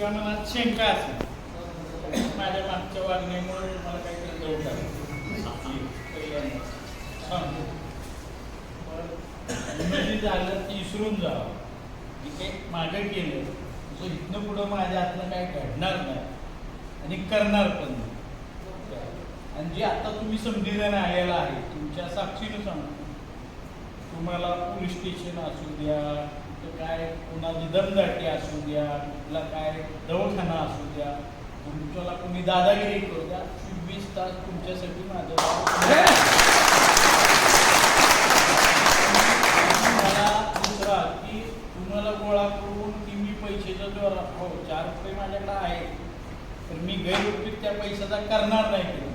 किंवा मनात शंका असेल. माझ्या मागच्या वागण्यामुळे मला काहीतरी जवळ सांगतो झालं की विसरून जावं. तिथे काही मागं केलं. तर इथनं पुढं माझ्या हातनं काय घडणार नाही. आणि करणार पण नाही. आणि जे आता तुम्ही संविधान आलेलं आहे तुमच्या साक्षीनं सांगतो तुम्हाला पोलीस स्टेशन असू द्या कुठं काय कोणाची दमदाटी असू द्या कुठला काय दवाखाना असू द्या तुमच्याला कोणी दादागिरी करू द्या चोवीस तास तुमच्यासाठी माझं मला दुसरा की तुम्हाला गोळा करून की मी पैशाचा जोर हो चार रुपये माझ्याकडे आहे तर मी गैरउपयोग त्या पैशाचा करणार नाही.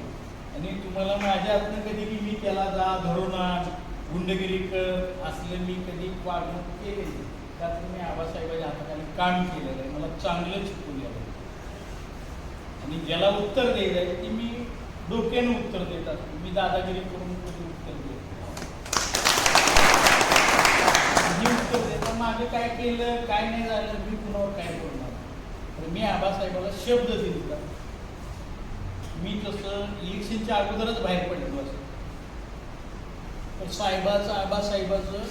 आणि तुम्हाला माझ्या हातनं कधी की मी त्याला जा धरून आण गुंडगिरी कर असले मी कधी वागणूक केली नाही. त्यात मी आबासाहेबाच्या हाताखाली काम केलेलं आहे. मला चांगलं शिकवलेलं आहे. आणि ज्याला उत्तर द्यायचं आहे ते मी डोक्याने उत्तर देत असतो. मी दादागिरी करून कधी उत्तर देत मी उत्तर देतो मागे काय केलं काय नाही झालं मी कुणावर काय करणार तर मी आबासाहेबाला शब्द दिला मी तसं इलेक्शनच्या अगोदरच बाहेर पडलो असं तर साहेबाचं आबासाहेबाचं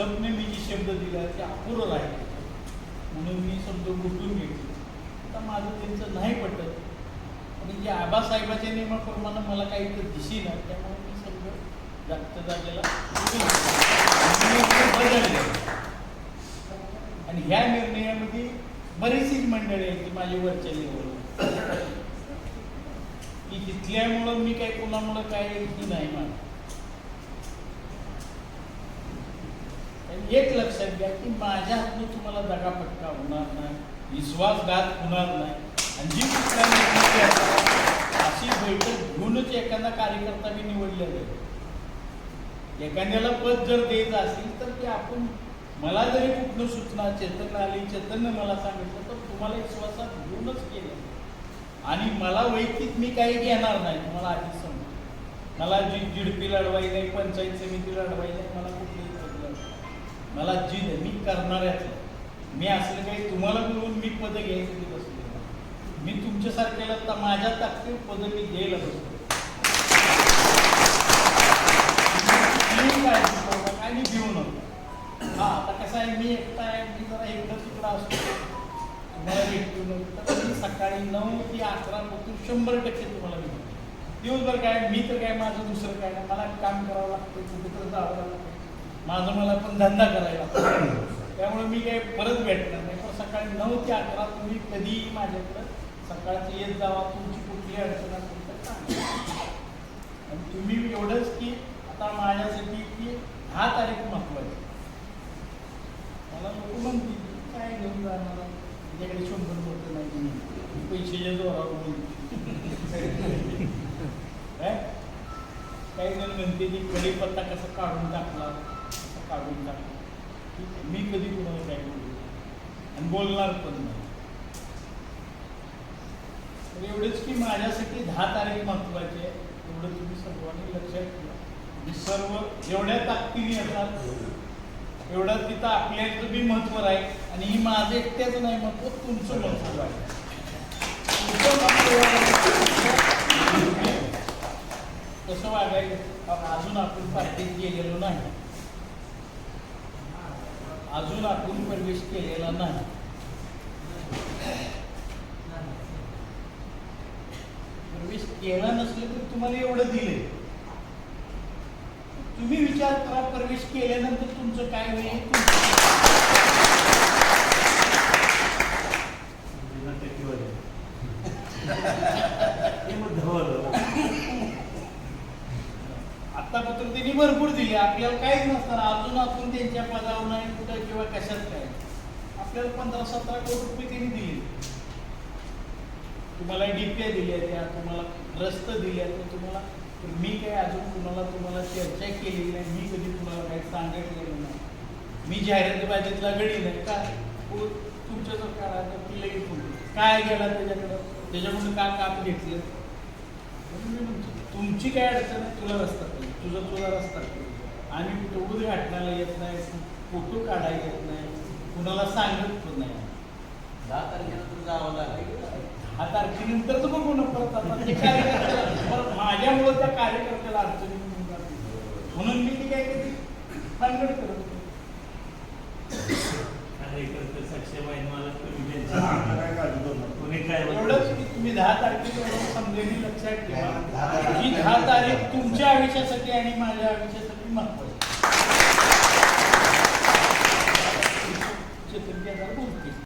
स्वप्न मी जे शब्द दिला ते अपुरं राहिले. म्हणून मी शब्द गुंतून घेतले? आता माझं त्यांचं नाही पटत. आणि जे आबासाहेबाच्या नियमाप्रमाणे मला काही तर दिशी त्यामुळे मी शब्द जास्त जागेला बदलले आणि ह्या निर्णयामध्ये बरीचशी मंडळी आहेत की माझी वरच्या लेवलवर की तिथल्यामुळं मी काही कोणामुळं काय नाही मानत आणि एक लक्षात घ्या की माझ्या हातून तुम्हाला दगापटका होणार नाही विश्वासघात होणार नाही. आणि जी कुठल्या अशी बैठक घेऊनच एखादा कार्यकर्ता मी निवडलेला आहे. एखाद्याला पद जर द्यायचं असेल तर ते आपण मला जरी कुठलं सूचना चेतन आली चेतननं मला सांगितलं तर तुम्हाला विश्वासात घेऊनच केलं. आणि मला वैयक्तिक मी काही घेणार नाही तुम्हाला आधीच सांगतो. मला जी जिडपी लढवायला नाही पंचायत समिती लढवायला मला कुठली मला जिद मी करणाऱ्याच मी असलं काही तुम्हाला मिळून मी पद घ्यायचं मी बसले मी तुमच्यासारख्याला तर माझ्या ताकदीव पद मी द्यायला असतो काय मी घेऊ नका. हा आता कसं आहे मी एकटा आहे मी जरा एकदा तिकडं असतो. तुम्हाला भेटू नव्हतं तर मी सकाळी नऊ ते अकरा पासून शंभर टक्के तुम्हाला भेटतो. दिवसभर काय मी तर काय माझं दुसरं काय मला काम करावं लागतं कुठं जावं लागतं. माझं मला पण धंदा करायला त्यामुळे मी काही परत भेटणार नाही. पण सकाळी नऊ ते अकरा तुम्ही कधीही माझ्याकडं सकाळचं येत जावा तुमची कुठली अडचण असेल तर सांगा. आणि तुम्ही एवढंच की आता माझ्यासाठी की दहा तारीख महत्वाची. मला लोक म्हणतील काय घेऊन जाणार? तुझ्याकडे शंभर होतं नाही. पैशाच्या जोरावर बोलतो. काय? काही जण म्हणते की कडीपत्ता कसा काढून टाकला काढून टाकला ठीक आहे मी कधी कुणाला काय बोलू आणि बोलणार पण नाही तर एवढंच की माझ्यासाठी दहा तारीख महत्वाची आहे एवढं तुम्ही सर्वांनी लक्षात ठेवा मी सर्व जेवढ्या ताकदीने येतात एवढं तिथं आपल्याचं बी महत्त्व आहे आणि ही माझं एकट्याच नाही महत्त्व तुमचं महत्त्व आहे तसं वागायचं. अजून आपण पार्टीत गेलेलो नाही. अजून आपण प्रवेश केलेला नाही. प्रवेश केला नसले तर तुम्हाला एवढं दिले तुम्ही विचार करा प्रवेश केल्यानंतर तुमचं काय होईल तुमचं- आता त्यांनी भरपूर दिली. आपल्याला काहीच नसताना अजून आपण त्यांच्या पदावर नाही कुठं किंवा कशात काय आपल्याला पंधरा सतरा कोटी रुपये त्यांनी दिले. तुम्हाला डीपीआय दिल्या त्या तुम्हाला रस्त दिल्या त्या तुम्हाला मी काय अजून तुम्हाला तुम्हाला चर्चा केलेली नाही मी कधी तुम्हाला काही सांगितलेलं नाही. मी जाहिरातीबाजीतला गडी नाही का? हो, तुमच्या जर काळात ती लगेच काय गेला त्याच्याकडं? त्याच्याकडून का काप घेतलं? तुमची काय अडचण आहे? तुला रस्ता तुझा तुला रस्ता आम्ही टोबूत घाटण्याला येत नाही फोटो काढायला येत नाही कुणाला सांगत पण नाही. दहा तारखेनंतर जावं लागेल. दहा तारखेनंतर तर बघू नको माझ्यामुळं त्या कार्यकर्त्याला अडचणी म्हणून मी ती काय केली? सांगड करत कार्यकर्ते सक्षम आहे मला तुम्ही काय एवढंच की तुम्ही दहा तारखेला समजेनी लक्षात ठेवा. ही दहा तारीख तुमच्या आयुष्यासाठी आणि माझ्या आयुष्यासाठी महत्वाची बोलते.